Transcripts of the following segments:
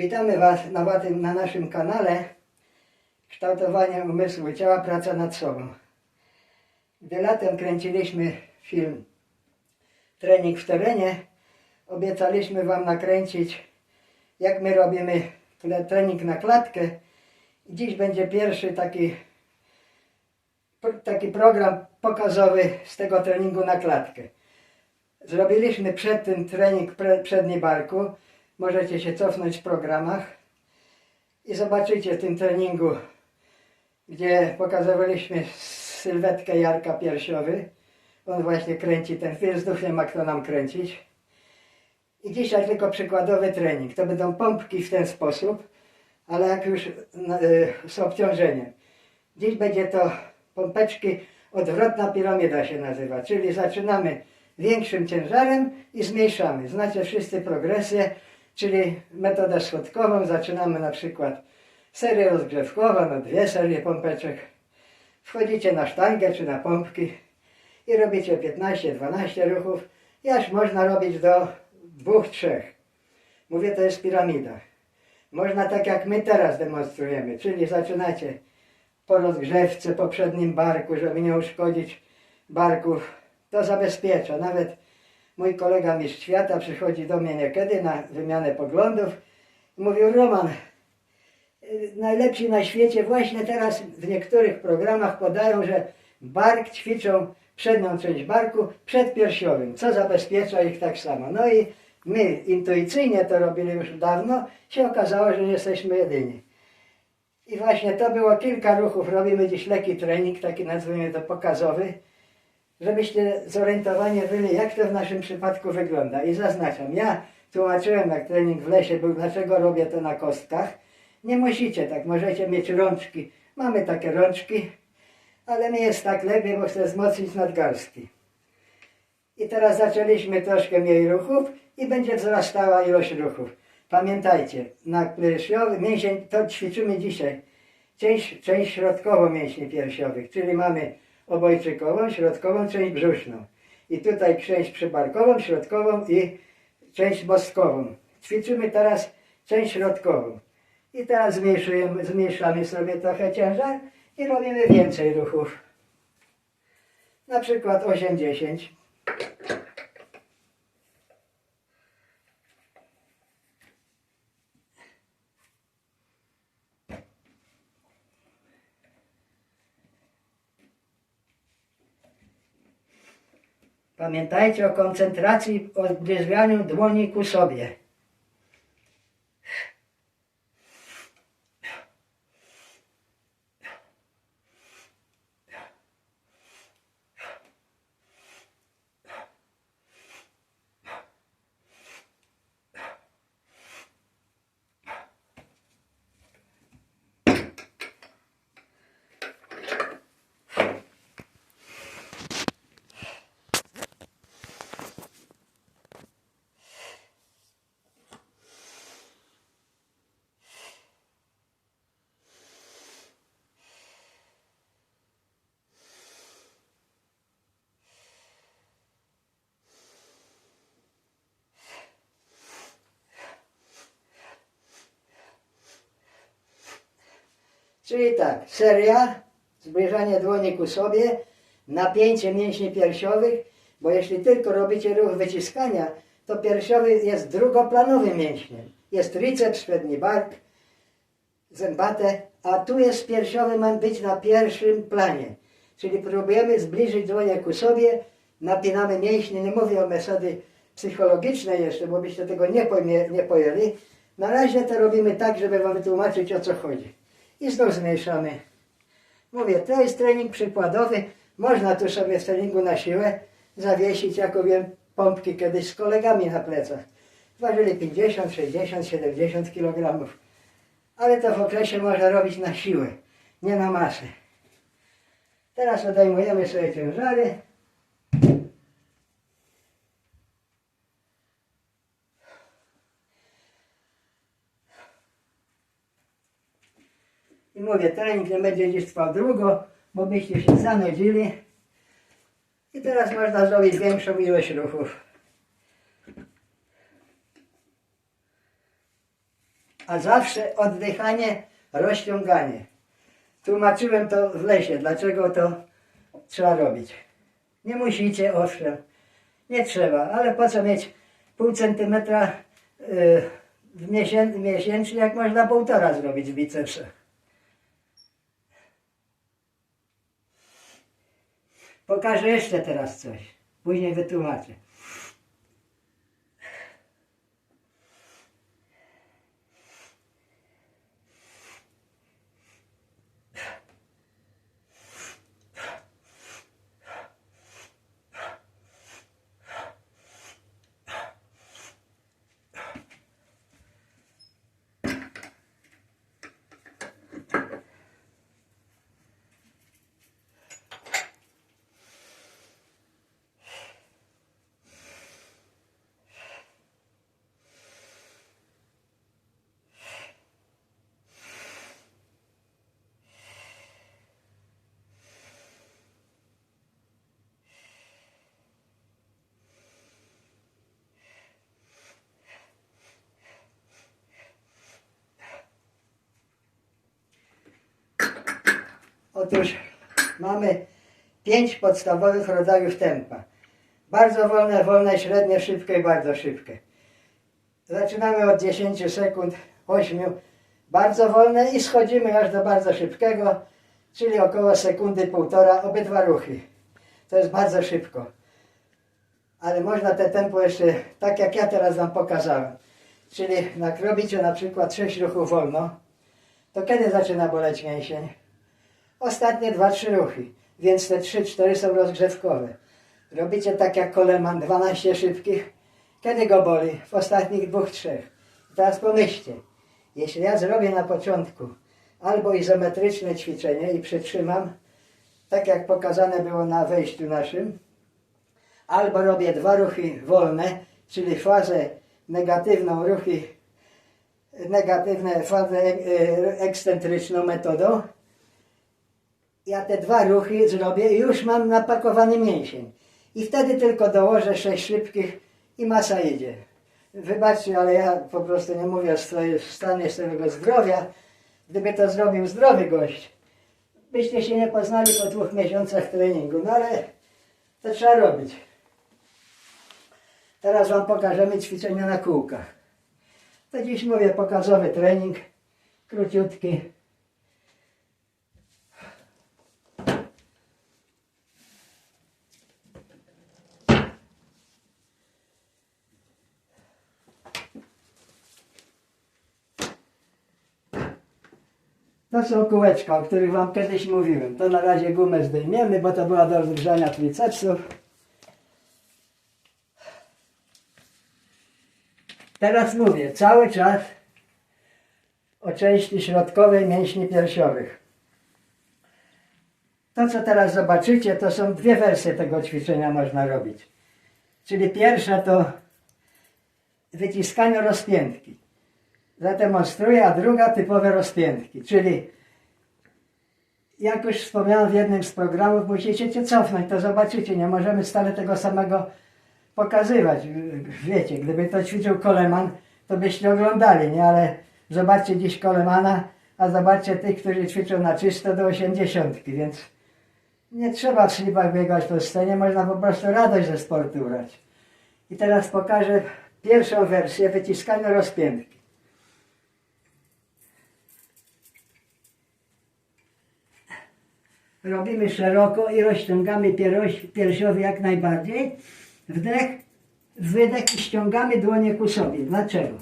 Witamy Was na, na naszym kanale Kształtowanie umysłu i ciała, praca nad sobą. Gdy latem kręciliśmy film Trening w terenie, obiecaliśmy Wam nakręcić, jak my robimy trening na klatkę. Dziś będzie pierwszy taki, taki program pokazowy z tego treningu na klatkę. Zrobiliśmy przed tym trening przedni barku. Możecie się cofnąć w programach i zobaczycie w tym treningu, gdzie pokazywaliśmy sylwetkę Jarka Piersiowy. On właśnie kręci ten film, znów nie ma kto nam kręcić. I dzisiaj tylko przykładowy trening. To będą pompki w ten sposób, ale jak już y, z obciążeniem. Dziś będzie to pompeczki, odwrotna piramida się nazywa, czyli zaczynamy większym ciężarem i zmniejszamy. Znacie wszyscy progresję, czyli metodę schodkową. Zaczynamy na przykład serię rozgrzewkową, no dwie serie pompeczek. Wchodzicie na sztangę czy na pompki i robicie 15-12 ruchów. Aż można robić do dwóch, trzech. Mówię, to jest piramida. Można tak jak my teraz demonstrujemy, czyli zaczynacie po rozgrzewce, poprzednim barku, żeby nie uszkodzić barków. To zabezpiecza. Nawet mój kolega mistrz świata przychodzi do mnie niekiedy na wymianę poglądów i mówił, Roman, y, najlepsi na świecie właśnie teraz w niektórych programach podają, że bark ćwiczą przednią część barku przed piersiowym, co zabezpiecza ich tak samo. No i my intuicyjnie to robili już dawno, się okazało, że nie jesteśmy jedyni. I właśnie to było kilka ruchów. Robimy dziś lekki trening, taki nazwijmy to pokazowy, żebyście zorientowani byli, jak to w naszym przypadku wygląda. I zaznaczam, ja tłumaczyłem, jak trening w lesie był, dlaczego robię to na kostkach. Nie musicie tak, możecie mieć rączki. Mamy takie rączki, ale mi jest tak lepiej, bo chcę wzmocnić nadgarstki. I teraz zaczęliśmy troszkę mniej ruchów i będzie wzrastała ilość ruchów. Pamiętajcie, na piersiowy mięsień to ćwiczymy dzisiaj. Część, część środkową mięśni piersiowych, czyli mamy obojczykową, środkową, część brzuszną. I tutaj część przybarkową, środkową i część mostkową. Ćwiczymy teraz część środkową. I teraz zmniejszujemy, zmniejszamy sobie trochę ciężar i robimy więcej ruchów. Na przykład 8-10. Pamiętajcie o koncentracji, o zbliżaniu dłoni ku sobie. Czyli tak, seria, zbliżanie dłoni ku sobie, napięcie mięśni piersiowych, bo jeśli tylko robicie ruch wyciskania, to piersiowy jest drugoplanowym mięśniem. Jest triceps, przedni bark, zębate, a tu jest piersiowy, ma być na pierwszym planie. Czyli próbujemy zbliżyć dłonie ku sobie, napinamy mięśnie, nie mówię o metody psychologicznej jeszcze, bo byście tego nie, pojmie, nie pojęli. Na razie to robimy tak, żeby wam wytłumaczyć o co chodzi. I znów zmniejszamy. Mówię, to jest trening przykładowy. Można tu sobie w treningu na siłę zawiesić, jako wiem, pompki kiedyś z kolegami na plecach. Ważyli 50, 60, 70 kg. Ale to w okresie można robić na siłę, nie na masę. Teraz odejmujemy sobie ciężary. I mówię, trening nie będzie dziś trwał długo, bo byście się zanudzili. I teraz można zrobić większą ilość ruchów. a zawsze oddychanie, rozciąganie. Tłumaczyłem to w lesie, dlaczego to trzeba robić. Nie musicie, owszem, nie trzeba, ale po co mieć pół centymetra y, w miesię, miesięcznie, jak można półtora zrobić w bicepsach. Pokażę jeszcze teraz coś. Później wytłumaczę. Otóż mamy pięć podstawowych rodzajów tempa. Bardzo wolne, wolne, średnie, szybkie i bardzo szybkie. Zaczynamy od 10 sekund, 8, bardzo wolne i schodzimy aż do bardzo szybkiego, czyli około sekundy, półtora, obydwa ruchy. To jest bardzo szybko. Ale można te tempo jeszcze, tak jak ja teraz Wam pokazałem. Czyli jak robicie na przykład 6 ruchów wolno, to kiedy zaczyna boleć mięsień? Ostatnie dwa, trzy ruchy, więc te trzy, cztery są rozgrzewkowe. Robicie tak jak Koleman, 12 szybkich. Kiedy go boli? W ostatnich dwóch, trzech. Teraz pomyślcie, jeśli ja zrobię na początku albo izometryczne ćwiczenie i przytrzymam, tak jak pokazane było na wejściu naszym, albo robię dwa ruchy wolne, czyli fazę negatywną, ruchy negatywne, fazę e, ekscentryczną metodą, ja te dwa ruchy zrobię i już mam napakowany mięsień. I wtedy tylko dołożę sześć szybkich i masa idzie. Wybaczcie, ale ja po prostu nie mówię swoim stanie swojego zdrowia. Gdyby to zrobił zdrowy gość, byście się nie poznali po dwóch miesiącach treningu. No ale to trzeba robić. Teraz Wam pokażemy ćwiczenia na kółkach. To dziś mówię pokazowy trening, króciutki. To są kółeczka, o których Wam kiedyś mówiłem. To na razie gumę zdejmiemy, bo to była do rozgrzania tricepsów. Teraz mówię cały czas o części środkowej mięśni piersiowych. To, co teraz zobaczycie, to są dwie wersje tego ćwiczenia można robić. Czyli pierwsza to wyciskanie rozpiętki zademonstruję, a druga typowe rozpiętki, czyli jak już wspomniałem w jednym z programów, musicie się cofnąć, to zobaczycie, nie możemy stale tego samego pokazywać. Wiecie, gdyby to ćwiczył Koleman, to byście oglądali, nie? Ale zobaczcie dziś Kolemana, a zobaczcie tych, którzy ćwiczą na czysto do osiemdziesiątki, więc nie trzeba w slipach biegać po scenie, można po prostu radość ze sportu brać. I teraz pokażę pierwszą wersję wyciskania rozpiętki. Robimy szeroko i rozciągamy pierś, piersiowy jak najbardziej. Wdech, wydech i ściągamy dłonie ku sobie. Dlaczego?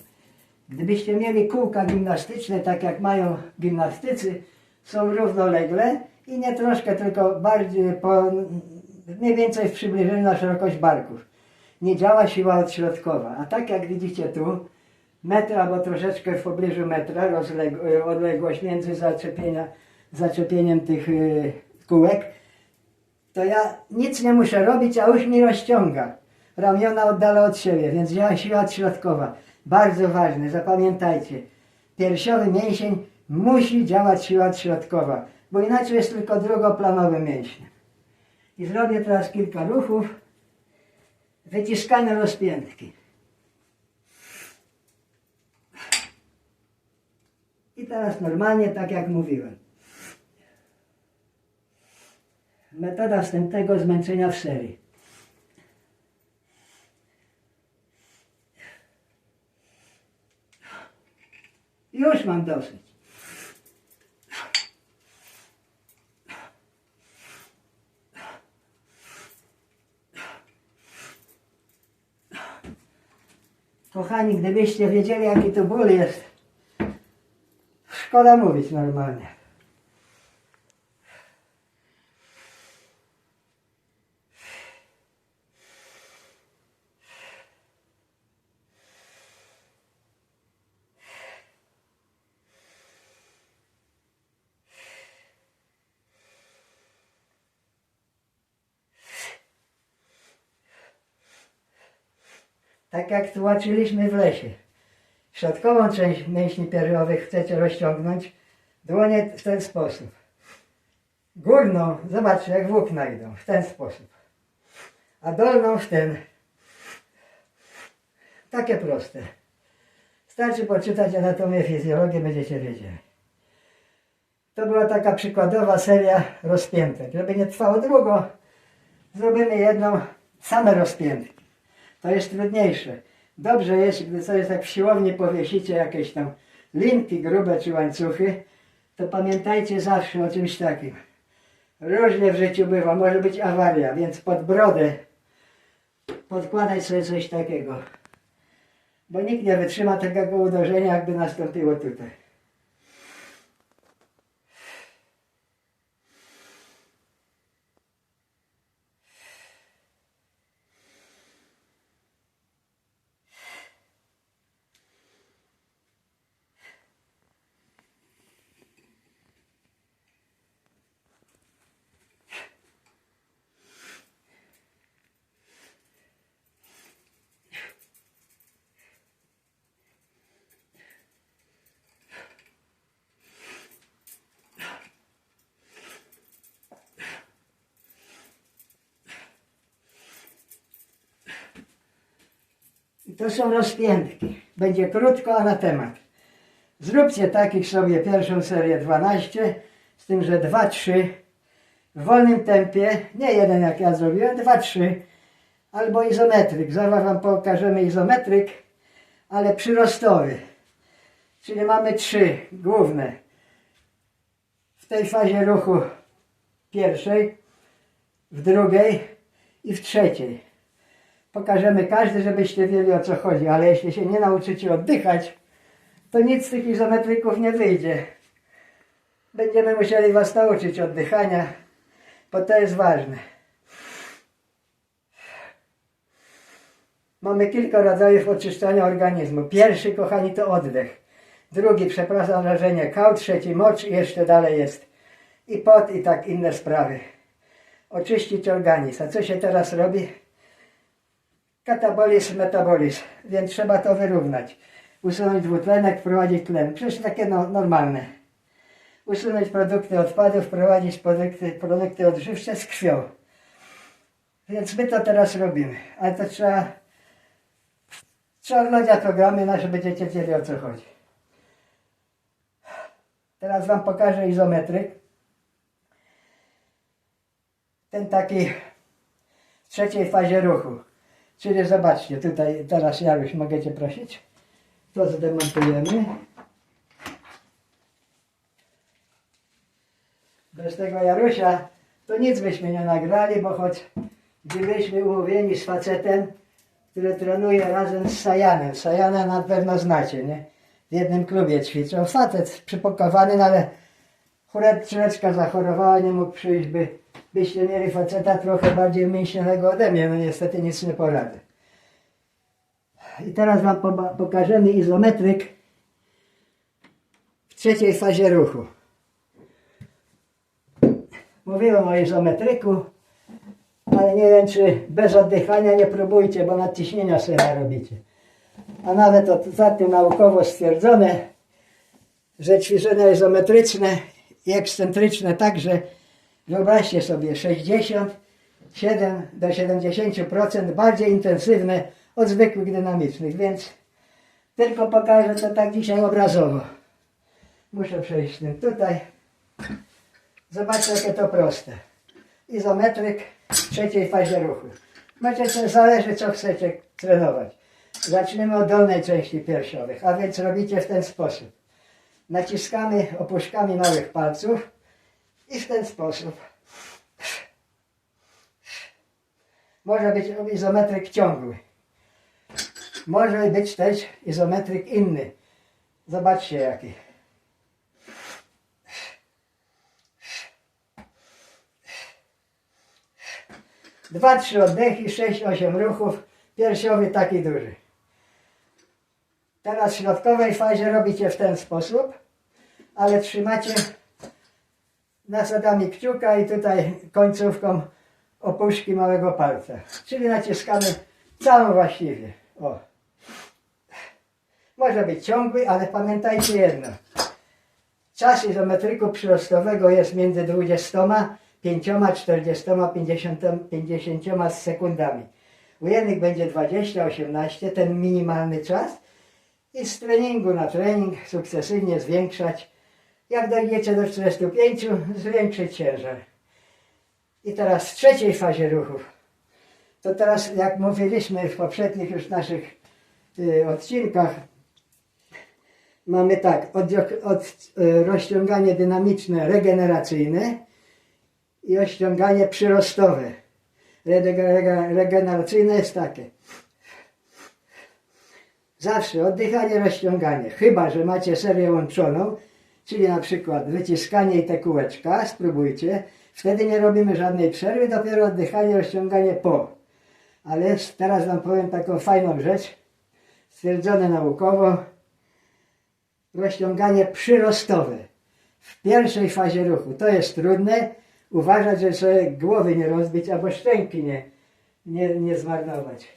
Gdybyście mieli kółka gimnastyczne, tak jak mają gimnastycy, są równolegle i nie troszkę, tylko bardziej po, mniej więcej w przybliżeniu na szerokość barków. Nie działa siła odśrodkowa. A tak jak widzicie tu, metr albo troszeczkę w pobliżu metra rozleg- odległość między zaczepienia, zaczepieniem tych y, kółek, to ja nic nie muszę robić, a już mi rozciąga. Ramiona oddala od siebie, więc działa siła odśrodkowa. Bardzo ważne, zapamiętajcie. Piersiowy mięsień musi działać siła odśrodkowa, bo inaczej jest tylko drugoplanowy mięsień. I zrobię teraz kilka ruchów. Wyciskanie rozpiętki. I teraz normalnie, tak jak mówiłem. Metoda wstępnego zmęczenia w serii. Już mam dosyć. Kochani, gdybyście wiedzieli, jaki to ból jest, szkoda mówić normalnie. Tak jak tłumaczyliśmy w lesie. Środkową część mięśni piersiowych chcecie rozciągnąć, dłonie w ten sposób. Górną, zobaczcie jak włókna idą, w ten sposób. A dolną w ten. Takie proste. Starczy poczytać anatomię, fizjologię, będziecie wiedzieli. To była taka przykładowa seria rozpiętek. Żeby nie trwało długo, zrobimy jedną same rozpiętki. To jest trudniejsze. Dobrze jest, gdy sobie tak w siłowni powiesicie jakieś tam linki grube czy łańcuchy, to pamiętajcie zawsze o czymś takim. Różnie w życiu bywa, może być awaria, więc pod brodę podkładać sobie coś takiego. Bo nikt nie wytrzyma takiego uderzenia, jakby nastąpiło tutaj. To są rozpiętki. Będzie krótko, a na temat. Zróbcie takich sobie pierwszą serię 12, z tym, że 2-3 w wolnym tempie, nie jeden jak ja zrobiłem, 2-3 albo izometryk. Zaraz Wam pokażemy izometryk, ale przyrostowy. Czyli mamy trzy główne. W tej fazie ruchu pierwszej, w drugiej i w trzeciej. Pokażemy każdy, żebyście wiedzieli o co chodzi, ale jeśli się nie nauczycie oddychać, to nic z tych izometryków nie wyjdzie. Będziemy musieli Was nauczyć oddychania, bo to jest ważne. Mamy kilka rodzajów oczyszczania organizmu. Pierwszy, kochani, to oddech. Drugi, przepraszam, wrażenie kał. Trzeci, mocz i jeszcze dalej jest i pot i tak inne sprawy. Oczyścić organizm. A co się teraz robi? Katabolizm, metabolizm, więc trzeba to wyrównać. Usunąć dwutlenek, wprowadzić tlen. Przecież takie no, normalne. Usunąć produkty odpadów, wprowadzić produkty, produkty odżywcze z krwią. Więc my to teraz robimy. Ale to trzeba, trzeba oglądać programy nasze, będziecie wiedzieli o co chodzi. Teraz Wam pokażę izometryk. Ten taki w trzeciej fazie ruchu. Czyli zobaczcie, tutaj teraz Jaruś, mogę Cię prosić? To zdemontujemy. Bez tego Jarusia to nic byśmy nie nagrali, bo choć gdybyśmy umówieni z facetem, który trenuje razem z Sajanem. Sajana na pewno znacie, nie? W jednym klubie ćwiczą. Facet przypakowany, no ale chóreczka zachorowała, nie mógł przyjść, by, byście mieli faceta trochę bardziej mięśnionego ode mnie, no niestety nic nie poradzę. I teraz Wam pokażemy izometryk w trzeciej fazie ruchu. Mówiłem o izometryku, ale nie wiem, czy bez oddychania nie próbujcie, bo nadciśnienia sobie narobicie. A nawet ostatnio naukowo stwierdzone, że ćwiczenia izometryczne i ekscentryczne także, wyobraźcie sobie, 67 do 70% bardziej intensywne od zwykłych dynamicznych, więc tylko pokażę to tak dzisiaj obrazowo. Muszę przejść tym tutaj. Zobaczcie, jakie to proste. Izometryk w trzeciej fazie ruchu. Możecie, zależy co chcecie trenować. Zaczniemy od dolnej części piersiowych, a więc robicie w ten sposób. Naciskamy opuszkami małych palców i w ten sposób. Może być izometryk ciągły. Może być też izometryk inny. Zobaczcie jaki. Dwa, trzy oddechy, sześć, osiem ruchów. Piersiowy taki duży. Teraz w środkowej fazie robicie w ten sposób, ale trzymacie nasadami kciuka i tutaj końcówką opuszki małego palca. Czyli naciskamy całą właściwie. O. Może być ciągły, ale pamiętajcie jedno. Czas izometryku przyrostowego jest między 25, 40, 50, 50 sekundami. U jednych będzie 20, 18, ten minimalny czas. I z treningu na trening sukcesywnie zwiększać. Jak dojdziecie do 45, zwiększyć ciężar. I teraz w trzeciej fazie ruchów. To teraz, jak mówiliśmy w poprzednich już naszych y, odcinkach, mamy tak, od, od, y, rozciąganie dynamiczne, regeneracyjne i rozciąganie przyrostowe. Rege- rege- Regeneracyjne jest takie. Zawsze oddychanie, rozciąganie. Chyba, że macie serię łączoną, czyli na przykład wyciskanie i te kółeczka, spróbujcie. Wtedy nie robimy żadnej przerwy, dopiero oddychanie, rozciąganie po. Ale teraz Wam powiem taką fajną rzecz, stwierdzone naukowo. Rozciąganie przyrostowe w pierwszej fazie ruchu. To jest trudne. Uważać, że sobie głowy nie rozbić albo szczęki nie, nie, nie zmarnować.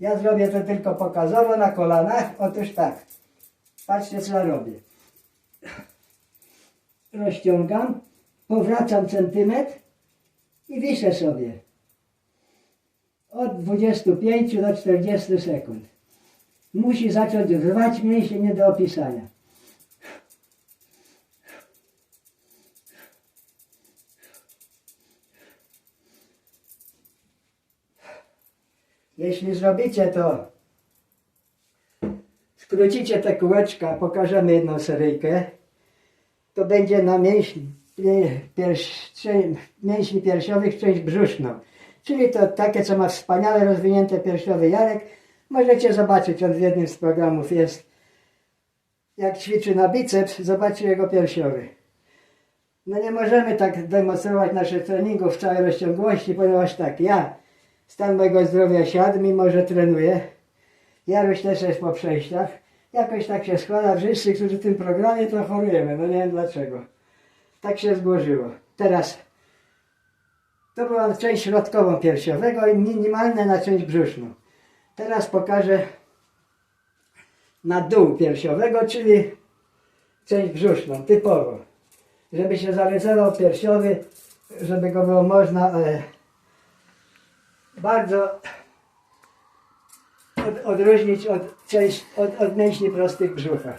Ja zrobię to tylko pokazowo na kolanach. Otóż tak. Patrzcie co ja robię. Rozciągam, powracam centymetr i wiszę sobie. Od 25 do 40 sekund. Musi zacząć rwać mięśnie nie do opisania. Jeśli zrobicie to, skrócicie te kółeczka, pokażemy jedną seryjkę, to będzie na mięśni, pie- pierś, mięśni piersiowych część brzuszną. Czyli to takie, co ma wspaniale rozwinięte piersiowy jarek. Możecie zobaczyć, on w jednym z programów jest. Jak ćwiczy na biceps, zobaczcie jego piersiowy. No nie możemy tak demonstrować naszych treningów w całej rozciągłości, ponieważ tak, ja, stan mojego zdrowia siadł, mimo że trenuję. Jaruś też jest po przejściach. Jakoś tak się składa, wszyscy, którzy w tym programie, to chorujemy. No nie wiem dlaczego. Tak się złożyło. Teraz to była część środkową piersiowego i minimalne na część brzuszną. Teraz pokażę na dół piersiowego, czyli część brzuszną, typowo. Żeby się zarysował piersiowy, żeby go było można e, bardzo od, odróżnić od, część, od, od mięśni prostych brzucha.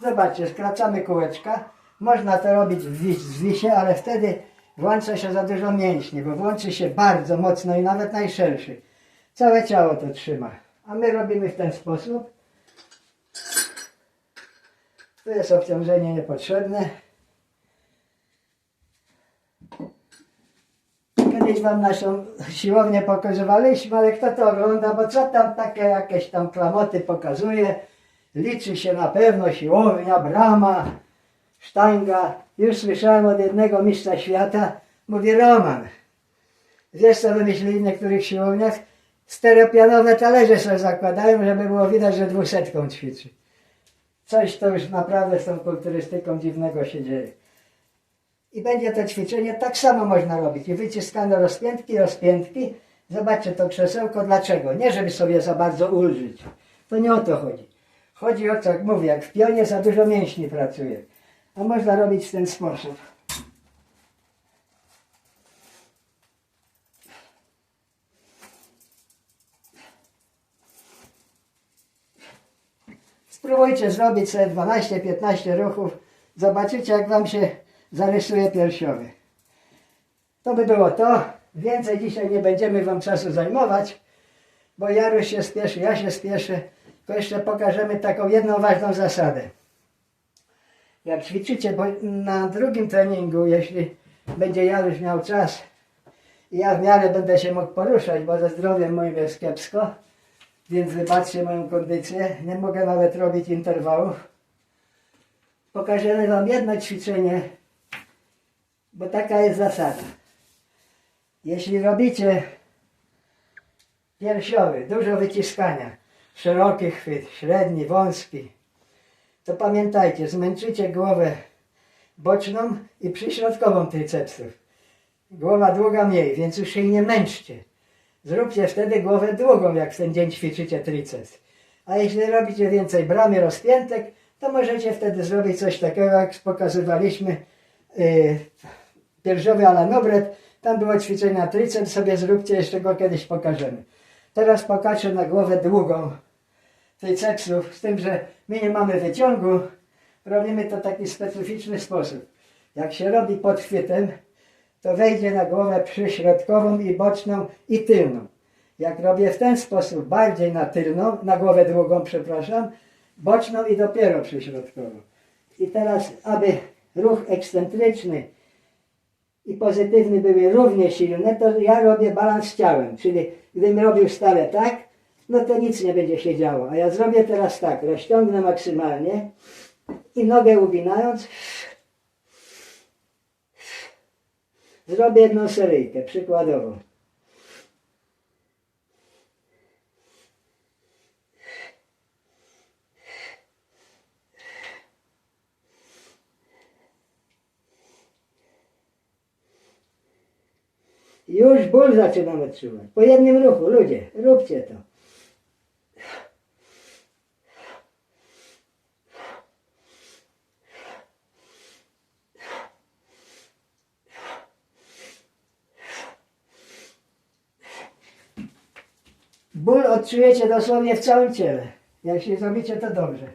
Zobaczcie, skracamy kółeczka. Można to robić w w wisie, ale wtedy włącza się za dużo mięśni, bo włączy się bardzo mocno i nawet najszerszy. Całe ciało to trzyma. A my robimy w ten sposób. Tu jest obciążenie niepotrzebne. Kiedyś wam naszą siłownię pokazywaliśmy, ale kto to ogląda, bo co tam takie jakieś tam klamoty pokazuje. Liczy się na pewno siłownia, brama, sztanga. Już słyszałem od jednego mistrza świata, mówi Roman, wiesz co wymyślili w niektórych siłowniach? Stereopianowe talerze sobie zakładają, żeby było widać, że dwusetką ćwiczy. Coś to już naprawdę z tą kulturystyką dziwnego się dzieje. I będzie to ćwiczenie, tak samo można robić. I wyciskane rozpiętki, rozpiętki. Zobaczcie to krzesełko, dlaczego? Nie, żeby sobie za bardzo ulżyć. To nie o to chodzi. Chodzi o to, jak mówię, jak w pionie za dużo mięśni pracuje. A można robić w ten sposób. Spróbujcie zrobić sobie 12-15 ruchów. Zobaczycie, jak Wam się zarysuje piersiowy. To by było to. Więcej dzisiaj nie będziemy Wam czasu zajmować, bo Jaruś się spieszy, ja się spieszę. Tylko jeszcze pokażemy taką jedną ważną zasadę. Jak ćwiczycie, bo na drugim treningu, jeśli będzie Jaruś miał czas, i ja w miarę będę się mógł poruszać, bo ze zdrowiem moim jest kiepsko, więc wybaczcie moją kondycję. Nie mogę nawet robić interwałów. Pokażemy Wam jedno ćwiczenie, bo taka jest zasada. Jeśli robicie piersiowy, dużo wyciskania, szeroki chwyt, średni, wąski, to pamiętajcie, zmęczycie głowę boczną i przyśrodkową tricepsów. Głowa długa mniej, więc już się nie męczcie. Zróbcie wtedy głowę długą, jak w ten dzień ćwiczycie triceps. A jeśli robicie więcej bramy rozpiętek, to możecie wtedy zrobić coś takiego, jak pokazywaliśmy yy, piersiowy alanobret. Tam było ćwiczenie na triceps, sobie zróbcie, jeszcze go kiedyś pokażemy. Teraz pokażę na głowę długą tricepsów, z tym, że my nie mamy wyciągu, robimy to w taki specyficzny sposób. Jak się robi pod chwytem, to wejdzie na głowę przyśrodkową i boczną i tylną. Jak robię w ten sposób bardziej na tylną, na głowę długą, przepraszam, boczną i dopiero przyśrodkową. I teraz, aby ruch ekscentryczny i pozytywny były równie silne, to ja robię balans ciałem. Czyli gdybym robił stale tak, no to nic nie będzie się działo. A ja zrobię teraz tak, rozciągnę maksymalnie i nogę uginając, Zrobię jedną seryjkę, przykładowo. Już ból zaczynam odczuwać. Po jednym ruchu, ludzie, róbcie to. Ból odczujecie dosłownie w całym ciele. Jak się zrobicie, to dobrze.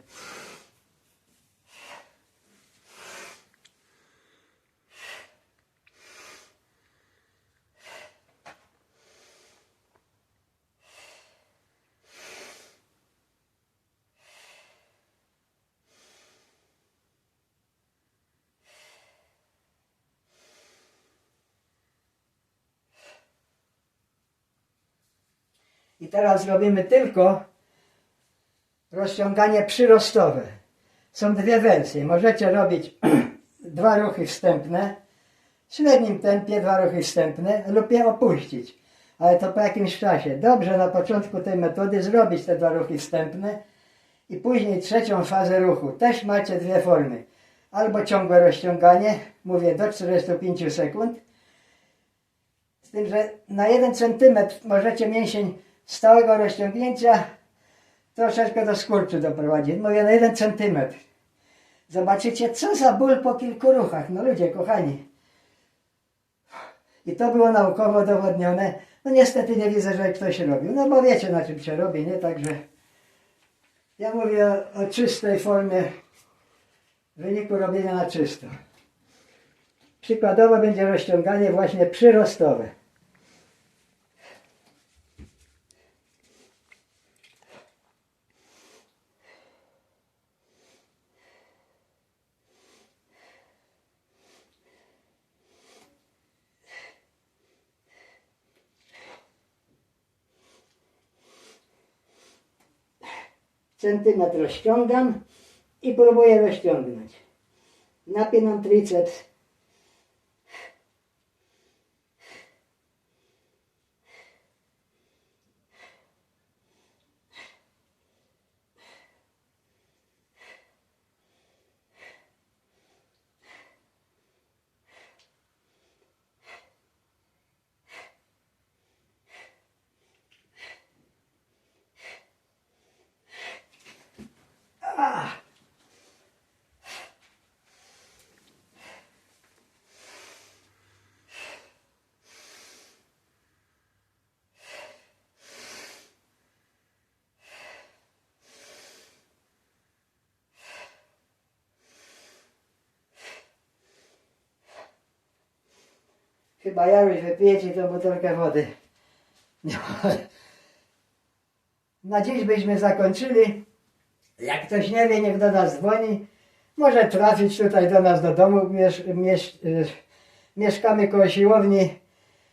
Teraz robimy tylko rozciąganie przyrostowe. Są dwie wersje. Możecie robić dwa ruchy wstępne, w średnim tempie dwa ruchy wstępne lub je opuścić. Ale to po jakimś czasie. Dobrze na początku tej metody zrobić te dwa ruchy wstępne i później trzecią fazę ruchu. Też macie dwie formy. Albo ciągłe rozciąganie, mówię do 45 sekund, z tym, że na 1 cm możecie mięsień stałego rozciągnięcia troszeczkę do skurczu doprowadzić. Mówię na jeden centymetr. Zobaczycie, co za ból po kilku ruchach. No ludzie, kochani. I to było naukowo udowodnione. No niestety nie widzę, że ktoś robił. No bo wiecie, na czym się robi, nie? Także ja mówię o, o czystej formie wyniku robienia na czysto. Przykładowo będzie rozciąganie właśnie przyrostowe. Centymetr rozciągam i próbuję rozciągnąć. Napinam triceps. Chyba ja już wypiję ci tą butelkę wody. Na dziś byśmy zakończyli. Jak ktoś nie wie, niech do nas dzwoni. Może trafić tutaj do nas do domu. Miesz, miesz, mieszkamy koło siłowni.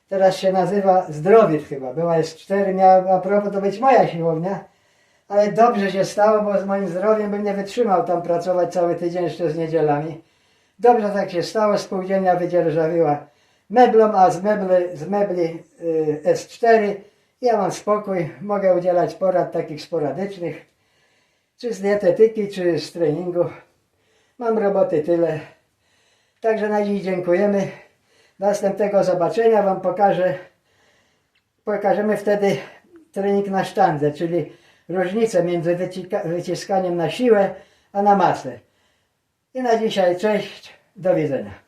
Teraz się nazywa Zdrowiec chyba. Była jest cztery, miała a propos to być moja siłownia. Ale dobrze się stało, bo z moim zdrowiem bym nie wytrzymał tam pracować cały tydzień jeszcze z niedzielami. Dobrze tak się stało, spółdzielnia wydzierżawiła meblom, a z mebli, z mebli y, S4 ja mam spokój, mogę udzielać porad takich sporadycznych, czy z dietetyki, czy z treningu. Mam roboty tyle. Także na dziś dziękujemy. Następnego zobaczenia Wam pokażę. Pokażemy wtedy trening na sztandze, czyli różnicę między wyciskaniem na siłę, a na masę. I na dzisiaj cześć, do widzenia.